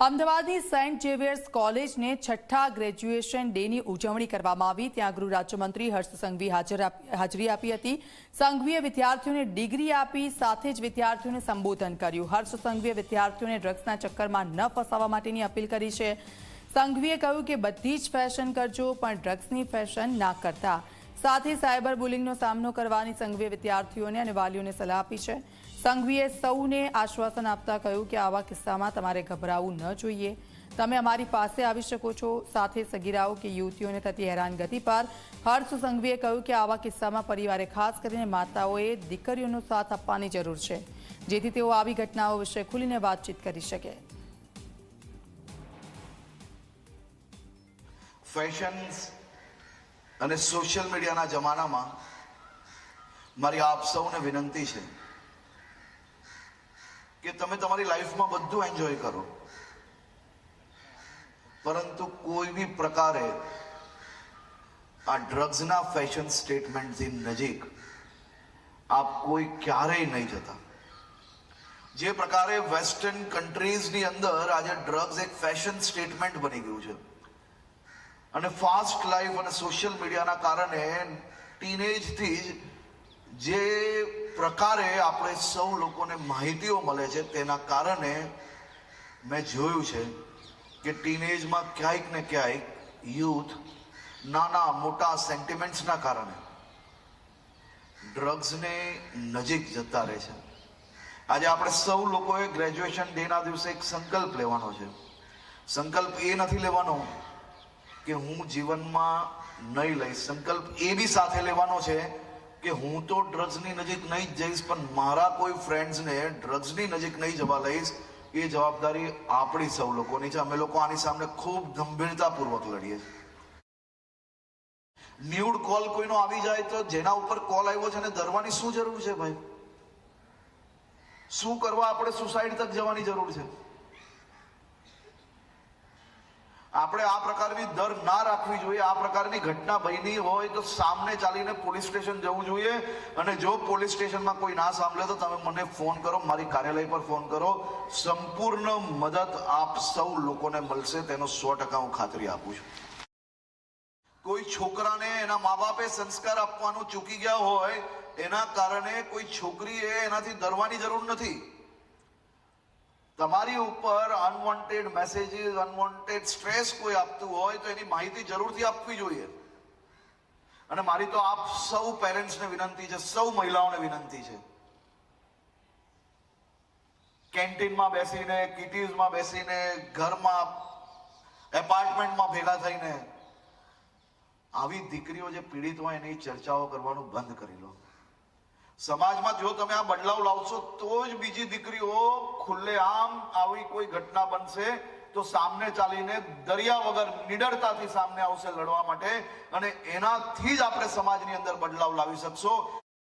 અમદાવાદની Saint Xavier's કોલેજને છઠ્ઠા ગ્રેજ્યુએશન ડેની ઉજવણી કરવામાં આવી. ત્યાં ગૃહ રાજ્યમંત્રી હર્ષ સંઘવી હાજર આપ- હતી. સંઘવીએ વિદ્યાર્થીઓને ડિગ્રી આપી, સાથે જ વિદ્યાર્થીઓને સંબોધન કર્યું. હર્ષ સંઘવીએ વિદ્યાર્થીઓને ડ્રગ્સના ચક્કરમાં ન ફસાવા માટેની અપીલ કરી છે. સંઘવીએ કહ્યું કે બધી જ ફેશન કરજો, પણ ડ્રગ્સની ફેશન ના કરતા. સાથે સાયબર બુલિંગનો સામનો કરવાની સંઘવીએ વિદ્યાર્થીઓને અને વાલીઓને સલાહ આપી છે. સંઘવીએ સૌને આશ્વાસન આપતા કહ્યું કે આવા કિસ્સામાં તમારે ગભરાવું ન જોઈએ. તમે અમારી પાસે આવી શકો છો. સાથે સગીરાઓ કે યુવતીઓને થતી હેરાનગતિ પર હર્ષ સંઘવીએ કહ્યું કે આવા કિસ્સામાં પરિવારે ખાસ કરીને માતાઓએ દીકરીઓનો સાથ આપવાની જરૂર છે. જેથી તેઓ આવી ઘટનાઓ વિશે ખુલીને વાતચીત કરી શકે. ફેશન્સ અને સોશિયલ મીડિયાના જમાનામાં મારી આપ સૌને વિનંતી છે કે તમે તમારી લાઈફમાં બધું એન્જોય કરો. પરંતુ કોઈ બી પ્રકારે આ ડ્રગ્સના ફેશન સ્ટેટમેન્ટથી નજીક આપ કોઈ ક્યારેય નહીં જતા. જે પ્રકારે વેસ્ટર્ન કન્ટ્રીઝની અંદર આજે ડ્રગ્સ એક ફેશન સ્ટેટમેન્ટ બની ગયું છે. અને ફાસ્ટ લાઈફ અને સોશિયલ મીડિયાના કારણે ટીનેજથી જ જે પ્રકારે આપણે સૌ લોકોને માહિતીઓ મળે છે તેના કારણે મેં જોયું છે કે ટીનેજમાં ક્યાંક ને ક્યાંક યુથ નાના મોટા સેન્ટિમેન્ટ્સના કારણે ડ્રગ્સને નજીક જતા રહે છે. આજે આપણે સૌ લોકોએ ગ્રેજ્યુએશન ડેના દિવસે એક સંકલ્પ લેવાનો છે. સંકલ્પ એ નથી લેવાનો કે હું જીવનમાં નહીં લઈશ. સંકલ્પ એ બી સાથે લેવાનો છે કે હું તો ડ્રગ્સની નજીક નહીં જઈશ, પણ મારા કોઈ ફ્રેન્ડ્સને ડ્રગ્સની નજીક નહીં જવા લઈશ. એ જવાબદારી આપણી સૌ લોકોની છે. અમે લોકો આની સામે ખૂબ ગંભીરતાપૂર્વક લડીએ છીએ. ન્યૂડ કોલ કોઈનો આવી જાય તો જેના ઉપર કોલ આવ્યો છે એને ધરવાની શું જરૂર છે ભાઈ? શું કરવા આપણે સુસાઇડ તક જવાની જરૂર છે? આપણે આ પ્રકારની દર ના રાખવી જોઈએ. આ પ્રકારની ઘટના બની હોય તો સામને ચાલીને પોલીસ સ્ટેશન જવું જોઈએ. અને જો પોલીસ સ્ટેશનમાં કોઈ ના સાંભળે તો તમે મને ફોન કરો, મારી કાર્યાલય પર ફોન કરો. સંપૂર્ણ મદદ આપ સૌ લોકોને મળશે. તેનો સો ટકા હું ખાતરી આપું છું. કોઈ છોકરાને એના મા બાપે સંસ્કાર આપવાનું ચૂકી ગયા હોય, એના કારણે કોઈ છોકરીએ એનાથી ડરવાની જરૂર નથી. તમારી ઉપર અનવોન્ટેડ મેસેજીસ અનવોન્ટેડ સ્ટ્રેસ કોઈ આપતું હોય તો એની માહિતી જરૂરથી આપવી જોઈએ. અને મારી તો આપ સૌ પેરેન્ટ્સને વિનંતી છે, સૌ મહિલાઓને વિનંતી છે. કેન્ટીનમાં બેસીને, કિટીઝમાં બેસીને, ઘરમાં, એપાર્ટમેન્ટમાં ભેગા થઈને, આવી દીકરીઓ જે પીડિત હોય એની ચર્ચાઓ કરવાનું બંધ કરી લો. સમાજમાં જો તમે આ બદલાવ લાવશો, તો જ બીજી દીકરીઓ ખુલ્લેઆમ આવી કોઈ ઘટના બનશે તો સામને ચાલીને દરિયા વગર નિડરતાથી સામને આવશે લડવા માટે અને એનાથી જ આપણે સમાજની અંદર બદલાવ લાવી શકશો.